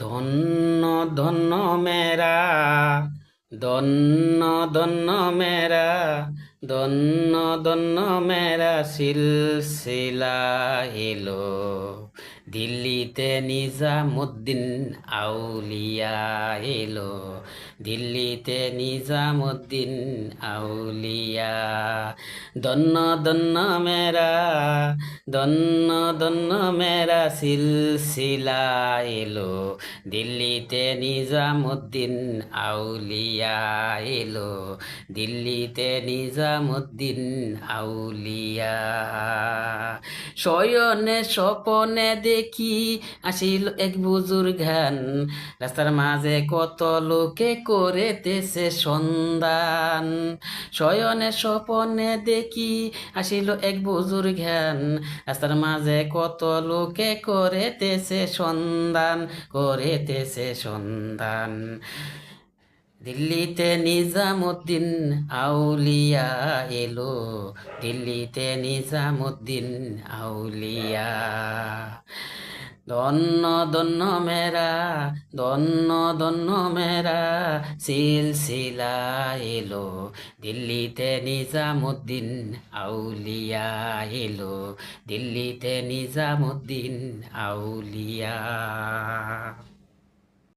ধন্য ধন্য মেরা ধন্য ধন্য মেরা ধন্য ধন্য মেরা সিলসিলা এলো। দিল্লিতে নিজামুদ্দিন আউলিয়া এলো। দিল্লিতে নিজামুদ্দিন আউলিয়া। ধন্য ধন্য মেরা ধন্য ধন্য মেরা সিলসিলা এলো। দিল্লিতে নিজামুদ্দিন আউলিয়া এলো। দিল্লিতে নিজামুদ্দিন আউলিয়া। শয়নে স্বপনে দেখি আসিল এক বুজুর ঘান রাস্তার মাঝে কত লোকে করেতেছে সন্ধান। শয়নে স্বপনে দেখি আসিল এক বুজুর ঘান রাস্তার মাঝে কত লোকে করেতেছে সন্ধান করেতেছে সন্ধান। দিল্লিতে নিজামুদ্দিন আউলিয়া এলো। দিল্লিতে নিজামুদ্দিন আউলিয়া। ধন্য ধন্য মেরা ধন্য ধন্য মেরা সিলসিলা এলো। দিল্লিতে নিজামুদ্দিন আউলিয়া এলো। দিল্লিতে নিজামুদ্দিন আউলিয়া।